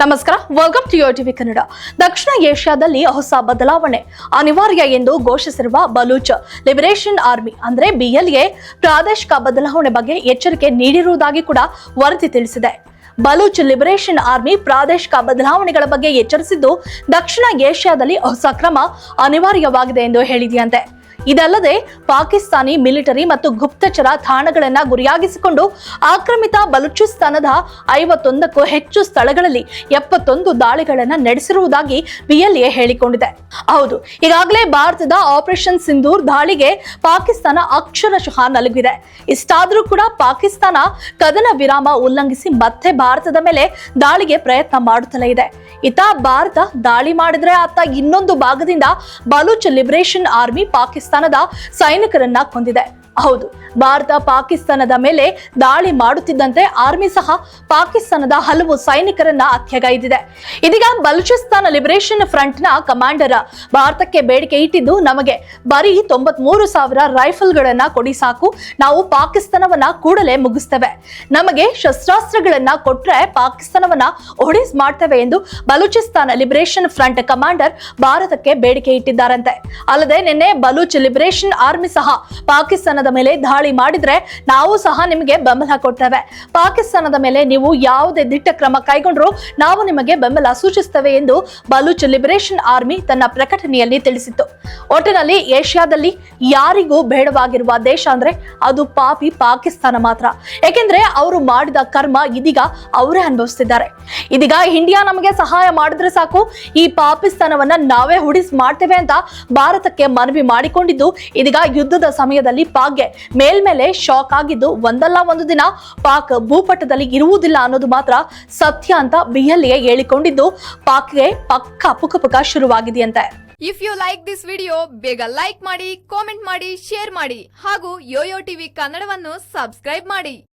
ನಮಸ್ಕಾರ welcome to Yo TV Kannada. ದಕ್ಷಿಣ ಏಷ್ಯಾದಲ್ಲಿ ಹೊಸ ಬದಲಾವಣೆ. ಅನಿವಾರ್ಯ ಎಂದು ಘೋಷಿಸಿರುವ ಬಲೂಚ್ ಲಿಬರೇಷನ್ ಆರ್ಮಿ ಅಂದ್ರೆ ಬಿಎಲ್ಎ ಪ್ರಾದೇಶಿಕ ಬದಲಾವಣೆ ಬಗ್ಗೆ ಎಚ್ಚರಿಕೆ ನೀಡಿರುವುದಾಗಿ ಕೂಡ ವರದಿ ತಿಳಿಸಿದೆ. ಬಲೂಚ್ ಲಿಬರೇಷನ್ ಆರ್ಮಿ ಪ್ರಾದೇಶಿಕ ಬದಲಾವಣೆಗಳ ಬಗ್ಗೆ ಎಚ್ಚರಿಸಿದ್ದು ದಕ್ಷಿಣ ಏಷ್ಯಾದಲ್ಲಿ ಹೊಸ ಕ್ರಮ ಅನಿವಾರ್ಯವಾಗಿದೆ ಎಂದು ಹೇಳಿದೆಯಂತೆ. ಇದಲ್ಲದೆ ಪಾಕಿಸ್ತಾನಿ ಮಿಲಿಟರಿ ಮತ್ತು ಗುಪ್ತಚರ ತಾಣಗಳನ್ನ ಗುರಿಯಾಗಿಸಿಕೊಂಡು ಆಕ್ರಮಿತ ಬಲೂಚಿಸ್ತಾನದ ಐವತ್ತೊಂದಕ್ಕೂ ಹೆಚ್ಚು ಸ್ಥಳಗಳಲ್ಲಿ ಎಪ್ಪತ್ತೊಂದು ದಾಳಿಗಳನ್ನ ನಡೆಸಿರುವುದಾಗಿ ಬಿಎಲ್ಎ ಹೇಳಿಕೊಂಡಿದೆ. ಹೌದು, ಈಗಾಗಲೇ ಭಾರತದ ಆಪರೇಷನ್ ಸಿಂಧೂರ್ ದಾಳಿಗೆ ಪಾಕಿಸ್ತಾನ ಅಕ್ಷರಶಃ ನಲುಗಿದೆ. ಇಷ್ಟಾದರೂ ಕೂಡ ಪಾಕಿಸ್ತಾನ ಕದನ ವಿರಾಮ ಉಲ್ಲಂಘಿಸಿ ಮತ್ತೆ ಭಾರತದ ಮೇಲೆ ದಾಳಿಗೆ ಪ್ರಯತ್ನ ಮಾಡುತ್ತಲೇ ಇದೆ. ಇತ ಭಾರತ ದಾಳಿ ಮಾಡಿದ್ರೆ ಆತ ಇನ್ನೊಂದು ಭಾಗದಿಂದ ಬಲೂಚ್ ಲಿಬರೇಷನ್ ಆರ್ಮಿ ಪಾಕಿಸ್ತಾನದ ಸೈನಿಕರನ್ನ ಕೊಂದಿದೆ. ಹೌದು, ಭಾರತ ಪಾಕಿಸ್ತಾನದ ಮೇಲೆ ದಾಳಿ ಮಾಡುತ್ತಿದ್ದಂತೆ ಆರ್ಮಿ ಸಹ ಪಾಕಿಸ್ತಾನದ ಹಲವು ಸೈನಿಕರನ್ನ ಹತ್ಯೆಗೈದಿದೆ ಇದೀಗ ಬಲೂಚಿಸ್ತಾನ ಲಿಬರೇಷನ್ ಫ್ರಂಟ್ನ ಕಮಾಂಡರ್ ಭಾರತಕ್ಕೆ ಬೇಡಿಕೆ ಇಟ್ಟಿದ್ದು ನಮಗೆ ಬರೀ ತೊಂಬತ್ ಸಾವಿರ ರೈಫಲ್ಗಳನ್ನ ಕೊಡಿ ಸಾಕು, ನಾವು ಪಾಕಿಸ್ತಾನವನ್ನ ಕೂಡಲೇ ಮುಗಿಸ್ತೇವೆ. ನಮಗೆ ಶಸ್ತ್ರಾಸ್ತ್ರಗಳನ್ನ ಕೊಟ್ರೆ ಪಾಕಿಸ್ತಾನವನ್ನ ಒಡಿಸ್ ಮಾಡ್ತೇವೆ ಎಂದು ಬಲೂಚಿಸ್ತಾನ ಲಿಬರೇಷನ್ ಫ್ರಂಟ್ ಕಮಾಂಡರ್ ಭಾರತಕ್ಕೆ ಬೇಡಿಕೆ ಇಟ್ಟಿದ್ದಾರಂತೆ. ಅಲ್ಲದೆ ನಿನ್ನೆ ಬಲೂಚ್ ಲಿಬರೇಷನ್ ಆರ್ಮಿ ಸಹ ಪಾಕಿಸ್ತಾನದ ಮೇಲೆ ದಾಳಿ ಮಾಡಿದ್ರೆ ನಾವು ಸಹ ನಿಮಗೆ ಬೆಂಬಲ ಕೊಡ್ತೇವೆ. ಪಾಕಿಸ್ತಾನದ ಮೇಲೆ ನೀವು ಯಾವುದೇ ದಿಟ್ಟ ಕ್ರಮ ಕೈಗೊಂಡ್ರು ನಾವು ನಿಮಗೆ ಬೆಂಬಲ ಸೂಚಿಸ್ತೇವೆ ಎಂದು ಬಲೂಚ್ ಲಿಬರೇಷನ್ ಆರ್ಮಿ ತನ್ನ ಪ್ರಕಟಣೆಯಲ್ಲಿ ತಿಳಿಸಿತ್ತು. ಒಟ್ಟಿನಲ್ಲಿ ಏಷ್ಯಾದಲ್ಲಿ ಯಾರಿಗೂ ಬೇಡವಾಗಿರುವ ದೇಶ ಅಂದ್ರೆ ಅದು ಪಾಪಿ ಪಾಕಿಸ್ತಾನ ಮಾತ್ರ. ಏಕೆಂದ್ರೆ ಅವರು ಮಾಡಿದ ಕರ್ಮ ಇದೀಗ ಅವರೇ ಅನುಭವಿಸ್ತಿದ್ದಾರೆ. ಇದೀಗ ಇಂಡಿಯಾ ನಮಗೆ ಸಹಾಯ ಮಾಡಿದ್ರೆ ಸಾಕು. ಈ ಪಾಕಿಸ್ತಾನವನ್ನ ನಾವೇ ಹುಡಿಸ್ ಮಾಡ್ತೇವೆ ಅಂತ ಭಾರತಕ್ಕೆ ಮನವಿ ಮಾಡಿಕೊಂಡಿದ್ದು ಇದೀಗ ಯುದ್ಧದ ಸಮಯದಲ್ಲಿ ಪಾಕ್ಗೆ ಮೇಲ್ಮೇಲೆ ಶಾಕ್ ಆಗಿದ್ದು ಒಂದಲ್ಲ ಒಂದು ದಿನ ಪಾಕ್ ಭೂಪಟದಲ್ಲಿ ಇರುವುದಿಲ್ಲ ಅನ್ನೋದು ಮಾತ್ರ ಸತ್ಯ ಅಂತ ಬಿಎಲ್ಎ ಹೇಳಿಕೊಂಡಿದ್ದು ಪಾಕ್ಗೆ ಪಕ್ಕ ಪುಕಪುಕ ಶುರುವಾಗಿದೆಯಂತೆ. If you like this video ಬೇಗ ಲೈಕ್ ಮಾಡಿ ಕಾಮೆಂಟ್ ಮಾಡಿ ಶೇರ್ ಮಾಡಿ ಹಾಗೂ ಯೋಯೋ ಟಿವಿ ಕನ್ನಡವನ್ನು ಸಬ್ಸ್ಕ್ರೈಬ್ ಮಾಡಿ.